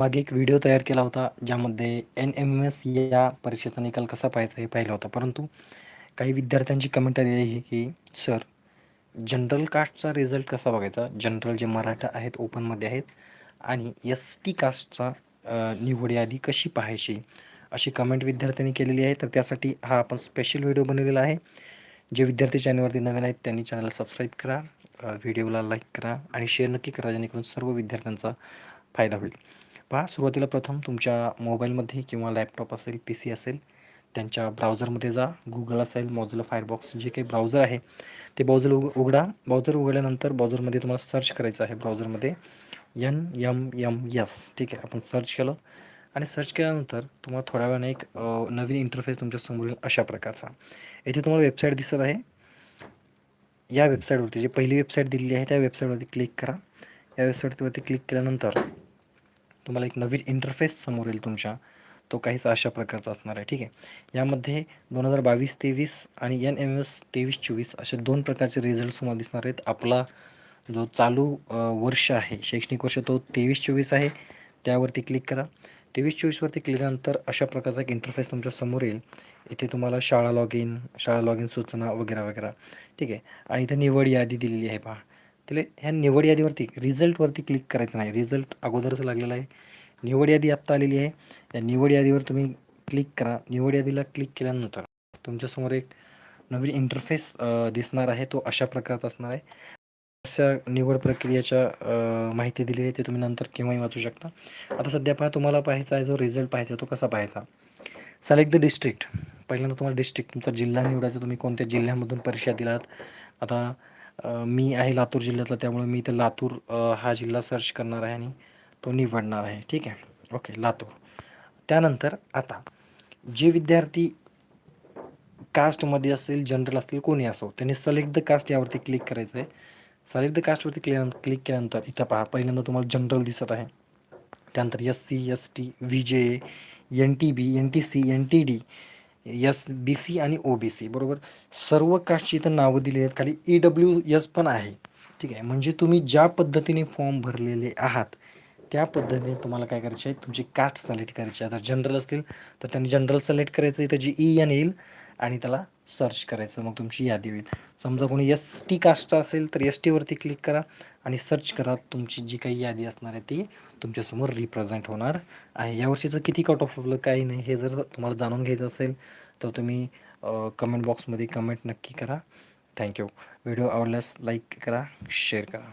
मागे एक व्हिडिओ तयार केला होता ज्यामध्ये एन एम एस या परीक्षेचा निकाल कसा पाहायचा हे पाहिलं होतं. परंतु काही विद्यार्थ्यांची कमेंट आलेली आहे की सर जनरल कास्टचा रिझल्ट कसा बघायचा? जनरल जे मराठा आहेत ओपनमध्ये आहेत आणि एस टी कास्टचा निवड यादी कशी पाहायची? अशी कमेंट विद्यार्थ्यांनी केलेली आहे. तर त्यासाठी हा आपण स्पेशल व्हिडिओ बनवलेला आहे. जे विद्यार्थी चॅनलवरती नवीन आहेत त्यांनी चॅनलला सबस्क्राईब करा व्हिडिओला लाईक करा आणि शेअर नक्की करा जेणेकरून सर्व विद्यार्थ्यांचा फायदा होईल. पहा सुरुवातीला प्रथम तुमच्या मोबाईलमध्ये किंवा लॅपटॉप असेल पी सी असेल त्यांच्या ब्राउझरमध्ये जा. गुगल असेल मॉझिला फायरबॉक्स जे काही ब्राउझर आहे ते ब्राउझर उघ उघडा. ब्राउझर उघडल्यानंतर ब्राउझरमध्ये तुम्हाला सर्च करायचं आहे ब्राउझरमध्ये. एन यम यम यस ठीक आहे. आपण सर्च केलं आणि सर्च केल्यानंतर तुम्हाला थोड्या वेळाने एक नवीन इंटरफेस तुमच्यासमोर येईल अशा प्रकारचा. येथे तुम्हाला वेबसाईट दिसत आहे. या वेबसाईटवरती जी पहिली वेबसाईट दिलेली आहे त्या वेबसाईटवरती क्लिक करा. या वेबसाईटवरती क्लिक केल्यानंतर तुम्हाला एक नवीन इंटरफेस समोर येईल तुमच्या. तो काहीच अशा प्रकारचा असणार आहे ठीक आहे? यामध्ये दोन हजार बावीस तेवीस आणि एन एम एस तेवीस चोवीस असे दोन प्रकारचे रिझल्ट तुम्हाला दिसणार आहेत. आपला जो चालू वर्ष आहे शैक्षणिक वर्ष तो तेवीस चोवीस आहे. त्यावरती क्लिक करा. तेवीस चोवीसवरती क्लिक केल्यानंतर अशा प्रकारचा एक इंटरफेस तुमच्यासमोर येईल. इथे तुम्हाला शाळा लॉग इन शाळा लॉग इन सूचना वगैरे वगैरे. ठीक आहे? आणि इथे निवड यादी दिलेली आहे पहा. त्याला ह्या निवड यादीवरती रिझल्टवरती क्लिक करायचं नाही. रिझल्ट अगोदरच लागलेला आहे. निवड यादी आत्ता आलेली आहे. या निवड यादीवर तुम्ही क्लिक करा. निवड यादीला क्लिक केल्यानंतर तुमच्यासमोर एक नवीन इंटरफेस दिसणार आहे. तो अशा प्रकारचा असणार आहे. अशा निवड प्रक्रियेच्या माहिती दिली आहे. ते तुम्ही नंतर केव्हाही वाचू शकता. आता सध्या पहा तुम्हाला पाहायचा आहे जो रिझल्ट पाहायचा आहे तो कसा पाहायचा? सिलेक्ट द डिस्ट्रिक्ट पहिल्यांदा तुम्हाला डिस्ट्रिक्ट तुमचा जिल्हा निवडायचा. तुम्ही कोणत्या जिल्ह्यामधून परीक्षा दिलात? आता मी आहे लातूर जिल्ह्यातला त्यामुळे मी इथं लातूर हा जिल्हा सर्च करणार आहे आणि तो निवडणार आहे. ठीक आहे? ओके लातूर. त्यानंतर आता जे विद्यार्थी कास्टमध्ये असेल जनरल असतील कोणी असो त्यांनी सलेक्ट द कास्ट यावरती क्लिक करायचं आहे सलेक्ट द कास्टवरती क्लिक क्लिक केल्यानंतर इथं पहा पहिल्यांदा तुम्हाला जनरल दिसत आहे. त्यानंतर S C S T V J N T B N T C N T D S B C आणि ओ बी सी. बरोबर? सर्व कास्टची इथं नावं दिली आहेत. खाली ई डब्ल्यू एस पण आहे. ठीक आहे? म्हणजे तुम्ही ज्या पद्धतीने फॉर्म भरलेले आहात त्या पद्धतीने तुम्हाला काय करायचे आहे? तुमची कास्ट सिलेक्ट करायची आहे. आता जनरल असतील तर त्यांनी जनरल सिलेक्ट करायचं. इथं जी ई एन येईल आणि त्याला सर्च करायचं मग तुमची यादी होईल. समजा कोणी एस टी कास्टचा असेल तर एस टीवरती क्लिक करा आणि सर्च करा. तुमची जी काही यादी असणार आहे ती तुमच्यासमोर रिप्रेझेंट होणार आहे. यावर्षीचं किती कट ऑफ आपलं काही नाही हे जर तुम्हाला जाणून घ्यायचं असेल तर तुम्ही कमेंट बॉक्समध्ये कमेंट नक्की करा. थँक्यू व्हिडिओ आवडल्यास लाईक करा शेअर करा.